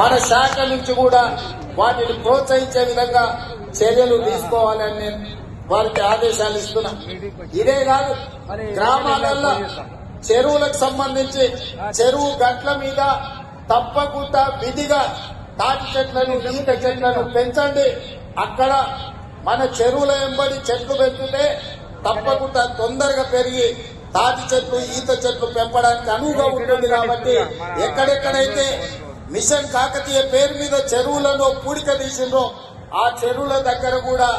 మన శాఖ నుంచి కూడా వాటిని ప్రోత్సహించే విధంగా చర్యలు తీసుకోవాలని నేను వారికి ఆదేశాలు ఇస్తున్నా. ఇదే కాదు గ్రామాలలో చెరువులకు సంబంధించి చెరువు గట్ల మీద తప్పకుండా విధిగా తాటి చెట్లను ఈత చెట్లను పెంచండి. అక్కడ మన చెరువుల వెంబడి చెట్లు పెంచితే తప్పకుండా తొందరగా పెరిగి తాటి చెట్లు ఈత చెట్లు పెంపడానికి అనువుగా ఉంటుంది కాబట్టి ఎక్కడెక్కడైతే మిషన్ కాకతీయ పేరు మీద చెరువులను పూడిక తీసిండ్రో ఆ చెరువుల దగ్గర కూడా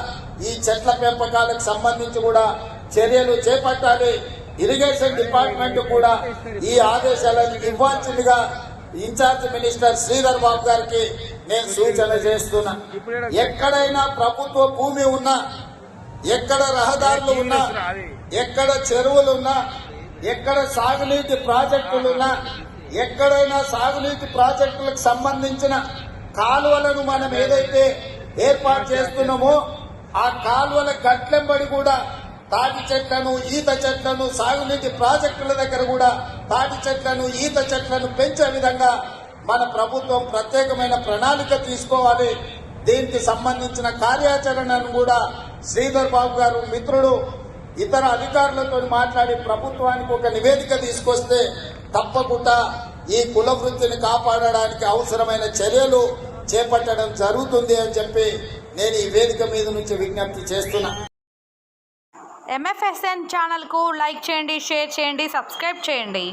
ఈ చెట్ల పెంపకాలకు సంబంధించి కూడా చర్యలు చేపట్టాలి. ఇరిగేషన్ డిపార్ట్మెంట్ కూడా ఈ ఆదేశాలను ఇవ్వాల్సిందిగా ఇన్ఛార్జ్ మినిస్టర్ శ్రీధర్ బాబు గారికి నేను సూచన చేస్తున్నా. ఎక్కడైనా ప్రభుత్వ భూమి ఉన్నా ఎక్కడ రహదారులు ఉన్నా ఎక్కడ చెరువులు ఉన్నా ఎక్కడ సాగునీటి ప్రాజెక్టులు ఉన్నా ఎక్కడైనా సాగునీటి ప్రాజెక్టులకు సంబంధించిన కాలువలను మనం ఏదైతే ఏర్పాటు చేస్తున్నామో ఆ కాలువల గట్లెంబడి కూడా తాటి చెట్లను ఈత చెట్లను సాగునీటి ప్రాజెక్టుల దగ్గర కూడా తాటి చెట్లను ఈత చెట్లను పెంచే విధంగా మన ప్రభుత్వం ప్రత్యేకమైన ప్రణాళిక తీసుకోవాలి. దీనికి సంబంధించిన కార్యాచరణను కూడా శ్రీధర్ బాబు గారు మిత్రుడు ఇతర అధికారులతో మాట్లాడి ప్రభుత్వానికి ఒక నివేదిక తీసుకొస్తే తప్పకుండా ఈ కుల వృత్తిని కాపాడడానికి అవసరమైన చర్యలు చేపట్టడం జరుగుతుంది అని చెప్పి నేను ఈ వేదిక మీద నుంచి విజ్ఞప్తి చేస్తున్నా. ఎంఎఫ్ఎస్ఎన్ ఛానల్కు లైక్ చేయండి షేర్ చేయండి సబ్స్క్రైబ్ చేయండి.